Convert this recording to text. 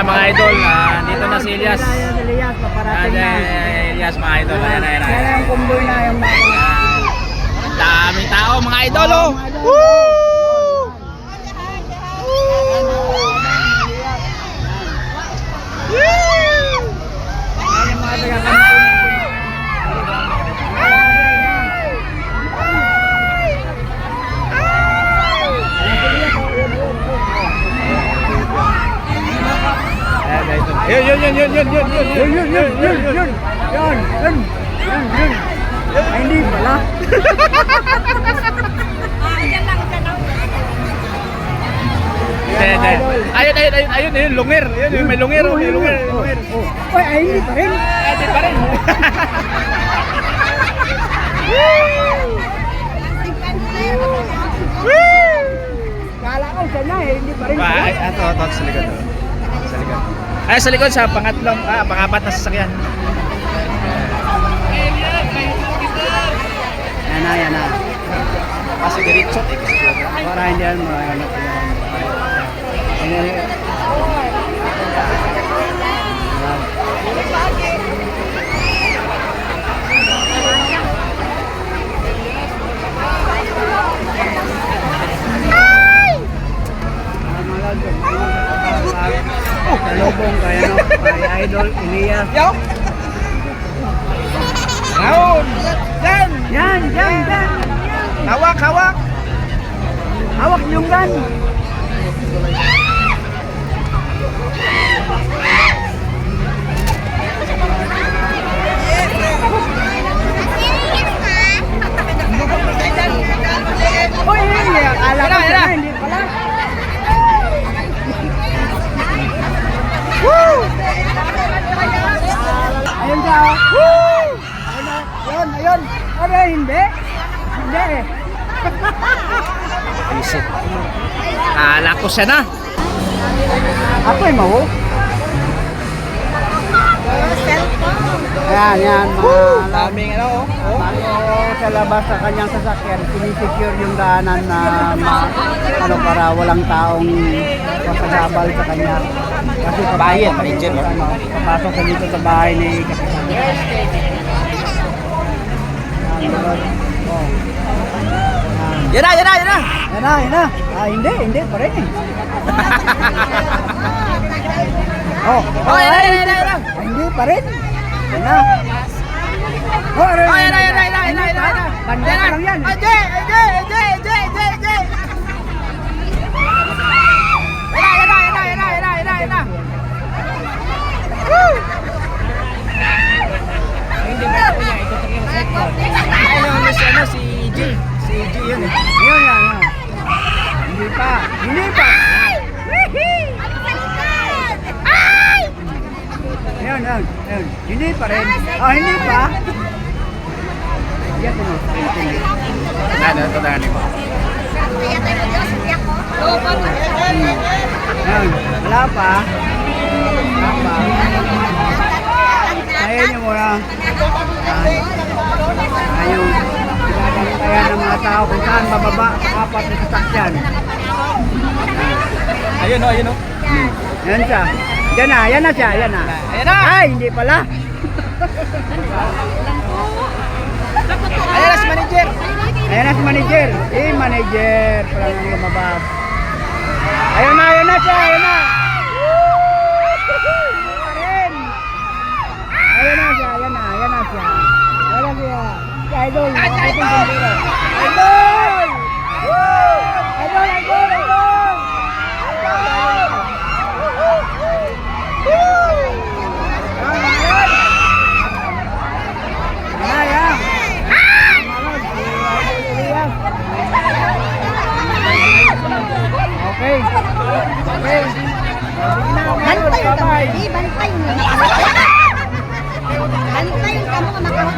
Ayan mga idol, ah, dito na si Elias. Elias, Ayan, paparating na. Elias mga idol. Ayan, ayan, Yan ayan. ang kumboy na yung mga... Daming tao mga idol oh. Woo! Yun, yun, yun, yun, yun, yun, Yun, yun, yun, yun, yun, yun, yun, yun, yun, yun. Ay, hindi pala. Ayun, ayun, ayun, ayun, ayun, lungir. Ayun, ayun, may lungir, oh, may lungir, may lungir. Oh, Ay, ay, hindi pa rin. Ay, di pa rin. Kala ko siya na eh, hindi pa rin. Ba, ay, ito, ito, sa likod. oh. Sa likod. Ay, sa likod, sa pangatlong, ah, pangapat na sasakyan. Yan na, yan na. Kasi diretso, eh. Para hindi yan ano yan. Yan, Idol Elias. Yo! Ngayon! Yan! Yan, yan, yan. Hawak, hawak! Hawak yung gun. Ayun. Ano, hindi? Hindi eh. Isip. Kala ko siya na. Ako ay mawo. Ayan, yan. Mga Daming ano, oh. Bago sa labas sa kanyang sasakyan, sinisecure yung daanan na ma, ano, para walang taong masagabal sa kanya. Kasi Bayan, manager, no? ano, papasok sa dito sa bahay ni Kapitan. Ayan, meron. Oh. Ayan. Yan na, yan na, yan na! Yan na. Ah, hindi, hindi pa rin eh. oh, Oh, yan na, yan na, yan na, yan na! Hindi pa rin. Yan na. Oh, yan na, yan na, yan na, yan na! Banda pa lang yan. Hindi, pa. Ayun, ayun, ayun. Hindi pa rin. Oh, hindi pa. Yan, ano. Ano, ito na mo. Ayun, wala pa. Wala pa. Ayun yung muna. Ayun. Kaya ng mga tao kung saan bababa sa apat na sasakyan. Ayun o, ayun o. Yan siya. Yan na, yan na siya, yan na. Ayan na! Ay, hindi pala. Ayan na si manager! Ayan na si manager. Eh, manager. Pala nang lumabas. Ayun na, ayun na siya, ayun na. Ayun. Ayun na siya, ayun na, ayun na siya. Ayun na siya. Si Idol. Idol! Idol, idol, idol! Ano pa yung kamo makawa?